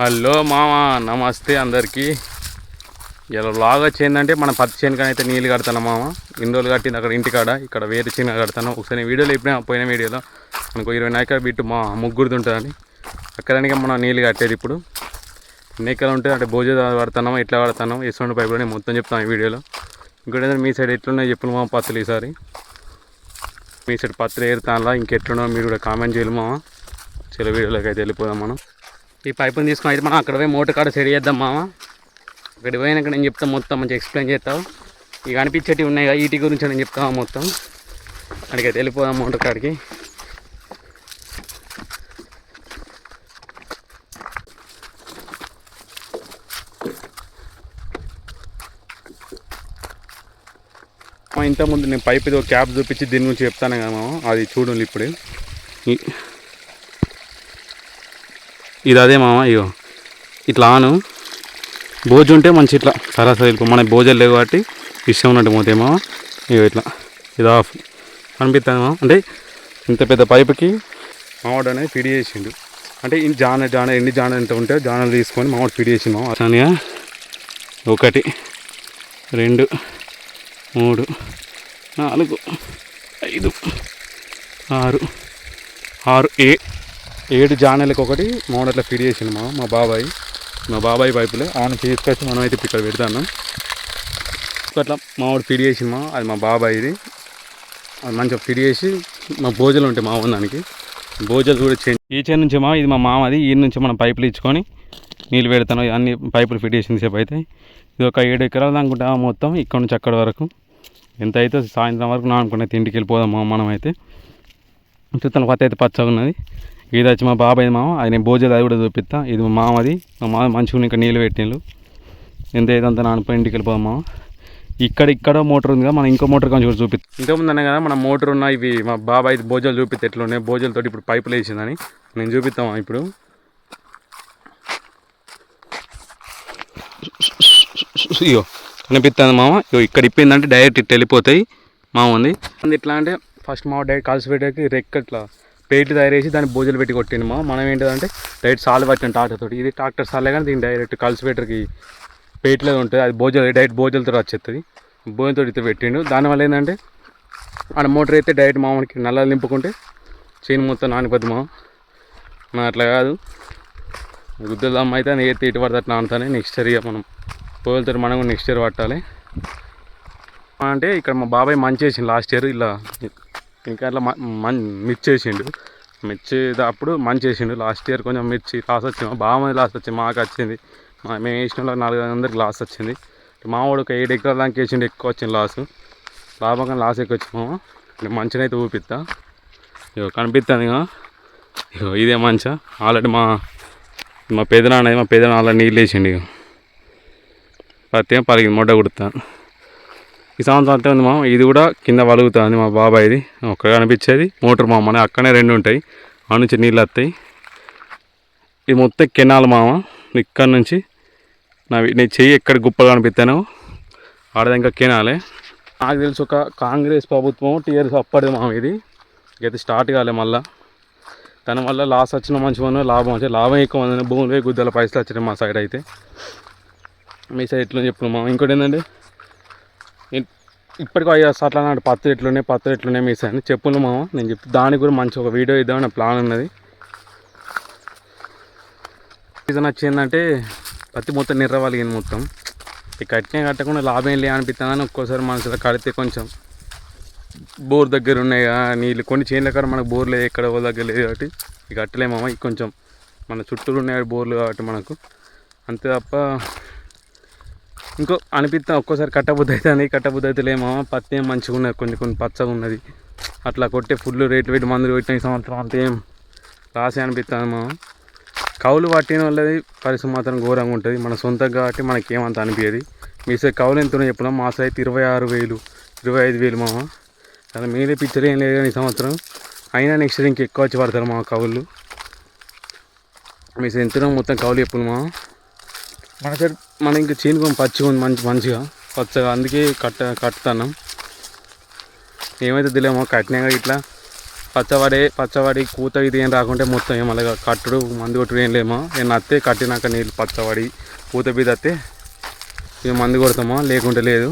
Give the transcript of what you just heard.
Hello మామ నమస్తే అందరికీ. ఇలా లాగ్ వచ్చిందంటే మనం పత్తి చేనుకని అయితే నీళ్ళు కడతాను మామ? ఇన్ని రోజులు కట్టింది అక్కడ ఇంటికాడ ఇక్కడ వేరే చేను కడతాను. ఒకసారి వీడియోలో ఇప్పుడే పోయిన వీడియోలో మనకు ఇరవై నాయక బిట్టు మా ముగ్గురుది ఉంటుందని అక్కడనికే మనం నీళ్ళు కట్టేది ఇప్పుడు. ఎన్నికలు ఉంటుంది అంటే భోజనం పడుతున్నామో ఎట్లా పడుతున్నాం ఎటువంటి పైపులో నేను మొత్తం చెప్తాను ఈ వీడియోలో. ఇంకోటి మీ సైడ్ ఎట్లున్నాయి చెప్పులు మా పత్తులు ఈసారి. మీ సైడ్ పత్తులు ఏరుతానులా ఇంకెట్లున్నా మీరు కూడా కామెంట్ చేయలేమా చిల వీడియోలోకి అయితే వెళ్ళిపోదాం మనం. ఈ పైపుని తీసుకొని అయితే మనం అక్కడ పోయి మోటార్ కాడ సెట్ చేద్దాం మామ. అక్కడ పోయినాక నేను చెప్తాను మొత్తం మంచిగా ఎక్స్ప్లెయిన్ చేస్తావు. ఇక అనిపించేటివి ఉన్నాయి కదా వీటి గురించి నేను చెప్తాను మొత్తం? అక్కడికి వెళ్ళిపోదాం మోటార్ కాడికి. మా ఇంతకుముందు నేను పైప్ ఇది ఒక క్యాప్ చూపించి దీని గురించి చెప్తాను కదా మామ. అది చూడండి ఇప్పుడు. ఇది అదే మామ ఇగో. ఇట్లా ఆను భోజు ఉంటే మంచి ఇట్లా సరాసరి మన భోజనం లేవు కాబట్టి ఇష్టం ఉన్నట్టు పోతే మామ. ఇగో ఇట్లా. ఇది ఆఫ్ అనిపిస్తుంది మామ. అంటే ఇంత పెద్ద పైపుకి మావాడు అనేది ఫిడి చేసిండు. అంటే ఇన్ని జాన జాన ఎన్ని జాన ఎంత ఉంటే జానలు తీసుకొని మావాడు ఫిడి చేసిండు మామ. అట్లనే ఒకటి రెండు మూడు నాలుగు ఐదు ఆరు ఆరు ఏ ఏడు జానెలకు ఒకటి మోడ అట్లా ఫిడ్ చేసిండు మా మా బాబాయ్. మా బాబాయ్ పైపులే ఆయన తీసుకొచ్చి మనం అయితే ఇక్కడ పెడతాను అట్లా మావాడు ఫిట్ చేసింది మా అది మా బాబాయ్ది. అది మంచిగా ఫిట్ చేసి మా భోజనాలు ఉంటాయి మా దానికి. భోజనాలు కూడా చేంజ్ ఈ చేను నుంచి మా ఇది మా మామది. ఈ నుంచి మనం పైపులు ఇచ్చుకొని నీళ్ళు పెడతాను. అన్ని పైపులు ఫిట్ చేసిన సేపు అయితే. ఇది ఒక ఏడు ఎకరాలు అనుకుంటా మొత్తం ఇక్కడ నుంచి అక్కడ వరకు. ఎంత అయితే సాయంత్రం వరకు నా అనుకున్నది ఇంటికి వెళ్ళిపోదాం మనం అయితే చూస్తాను పత్తి అయితే పచ్చగా ఉన్నది. ఇది వచ్చి మా బాబాయ్ మామ అది నేను భోజనం అది కూడా చూపిస్తా. ఇది మా మామది. మా మామ మంచిగా ఇంకా నీళ్ళు పెట్టిండు. ఎంత ఏదంతా నానిపోయి ఇంటికి వెళ్ళిపోదాం మామ. ఇక్కడ ఇక్కడ మోటార్ ఉంది కదా మనం ఇంకో మోటార్ కొంచెం కూడా చూపిస్తాం. ఇంతకుముందు అనే కదా మన మోటార్ ఉన్న ఇవి మా బాబాయ్ భోజనాలు చూపిస్తే ఎట్లున్నాయి భోజనాలతో ఇప్పుడు పైపులు వేసిందని నేను చూపిస్తాం ఇప్పుడు. ఇగో కనిపిస్తుంది మామ. ఇగో ఇక్కడ ఇప్పిందంటే డైరెక్ట్ ఇట్లా వెళ్ళిపోతాయి. మామ ఉంది. ఎట్లా అంటే ఫస్ట్ మామ డైరెక్ట్ కలిసి పెట్టేకి రెక్క ఇట్లా తయారు చేసి దాన్ని భోజనాలు పెట్టి కొట్టింది మా. మనం ఏంటంటే డైరెక్ట్ సాలు పట్టిన ట్రాక్టర్ తోటి. ఇది ట్రాక్టర్ సాలే కానీ దీన్ని డైరెక్ట్ కలిసి పెట్టరికి పేట్లో ఉంటుంది. అది భోజనం డైరెక్ట్ భోజనాలతో వచ్చేస్తుంది భోజనంతో ఇతర పెట్టిండు దానివల్ల ఏంటంటే ఆడ మోటార్ అయితే డైరెక్ట్ మామూలుకి నల్లలు నింపుకుంటే చేను మొత్తం నానిపోద్ది మా. అట్లా కాదు. గుద్దలమ్మ అయితే ఏది ఇటు పడితే అట్లా నానుతానే నెక్స్ట్ ఇయర్ ఇక మనం పోయలతో మనం కూడా నెక్స్ట్ ఇయర్ పట్టాలి. అంటే ఇక్కడ మా బాబాయ్ మంచి చేసిండు లాస్ట్ ఇయర్ ఇలా ఇంకా అట్లా మ- మం మిర్చి వేసిండు మిర్చి అప్పుడు మంచి చేసిండు. లాస్ట్ ఇయర్ కొంచెం మిర్చి లాస్ వచ్చింది. బాగా మంది లాస్ వచ్చింది. మాకు వచ్చింది. మా మేము వేసిన వాళ్ళకి నాలుగు వందలకి లాస్ వచ్చింది. మా వాడు ఒక ఏడు ఎకరాల దాకా వేసిండు ఎక్కువ వచ్చింది లాస్. లాభం కానీ లాస్ ఎక్కువ వచ్చింది మామ. మంచిగా అయితే ఊపిస్తా ఇగో కనిపిస్తుంది ఇక ఇగో ఇదే మంచా. ఆల్రెడీ మా మా పెదనాన్న మా పెదనాన్న ఆల్రెడీ నీళ్ళు వేసిండు ఇక పత్తి పలిగింది. మొడ్డ కుడతాను ఈ సంవత్సరం అంటే ఉంది మా ఇది కూడా కింద వలుగుతుంది మా బాబాయ్ది. ఒక్క కనిపించేది. మోటార్ మామ అని అక్కడనే రెండు ఉంటాయి. ఆ నుంచి నీళ్ళు వస్తాయి. ఇది మొత్తం కెనాల్ మామ ఇక్కడ నుంచి నా నీ చెయ్యి ఎక్కడ గుప్పలు కనిపిస్తానో ఆడదాకా కెనాలే. నాకు తెలుసు ఒక కాంగ్రెస్ ప్రభుత్వం టీఆర్ఎస్ అప్పటిది మామ ఇది. అయితే స్టార్ట్ కాలే మళ్ళా. దాని వల్ల లాస్ వచ్చిన మంచిగా లాభం వచ్చే లాభం ఎక్కువ ఉంది భూములు గుద్దల పైసలు వచ్చినాయి మా సైడ్ అయితే. మీ సైడ్ ఎట్లా చెప్పు మా ఇంకోటి ఏంటంటే ఇప్పటికీ అయ్యో సార్లు అన్నాడు పత్తి ఎట్లున్నాయి పత్తి ఎట్లున్నాయి మీ సైడ్ చెప్పులు మామ. నేను చెప్పి దానికి కూడా మంచి ఒక వీడియో ఇద్దామని ప్లాన్ ఉన్నది. సీజన్ వచ్చిందంటే పత్తి మొత్తం నిర్రవలిగింది మొత్తం. ఇక కట్టినా కట్టకుండా లాభం లే అనిపిస్తుందని ఒక్కోసారి మనసులో కడితే కొంచెం బోర్ దగ్గర ఉన్నాయి నీళ్ళు కొన్ని చేనుల కాడ మనకు బోర్ లేదు ఎక్కడ దగ్గర లేదు కాబట్టి ఇక కట్టలేమమ్మ ఇక కొంచెం మన చుట్టూరు ఉన్నాయి బోర్లు కాబట్టి మనకు. అంతే తప్ప ఇంకో అనిపిస్తా ఒక్కోసారి కట్టబుద్ధి అవుతుంది కట్టబుద్ధి అయితే పత్తి ఏం మంచిగా ఉన్నది కొన్ని కొన్ని పచ్చగా ఉన్నది అట్లా కొట్టే ఫుల్ రేటు పెట్టి మందులు పెట్టిన ఈ సంవత్సరం అంత ఏం లాసే అనిపిస్తుంది మా కౌలు పట్టిన వాళ్ళది పరిస్థితి మాత్రం ఘోరంగా ఉంటుంది. మన సొంతంగా కాబట్టి మనకి ఏమంత అనిపించేది మీ సైడ్ కౌలు ఎంతనో చెప్పినా మా సైడ్ అయితే ఇరవై ఆరు వేలు ఇరవై ఐదు వేలు మామ. అలా మీదే పిక్చర్ ఏం లేదు కానీ ఈ సంవత్సరం. అయినా నెక్స్ట్ ఇయర్ ఇంకెక్కువ వచ్చి పడతారు మా కౌళ్ళు మీ సైడ్ మొత్తం కౌలు చెప్పులు మా మన సైడ్ మన ఇంకా చీనుకొని పచ్చిగా ఉంది మంచి మంచిగా. పచ్చగా అందుకే కట్ట కట్టుతున్నాం. ఏమైతే తెలియమో కట్టినాక ఇట్లా పచ్చవాడే పచ్చవాడి కూత ఇది ఏం రాకుంటే మొత్తం ఏం అలాగా కట్టుడు మందు కొట్టుడు ఏం లేమో. నేను అత్తే కట్టినాక నీళ్ళు పచ్చవాడి కూత బీద అత్తే ఇక మందు కొడతామా లేకుంటే లేదు.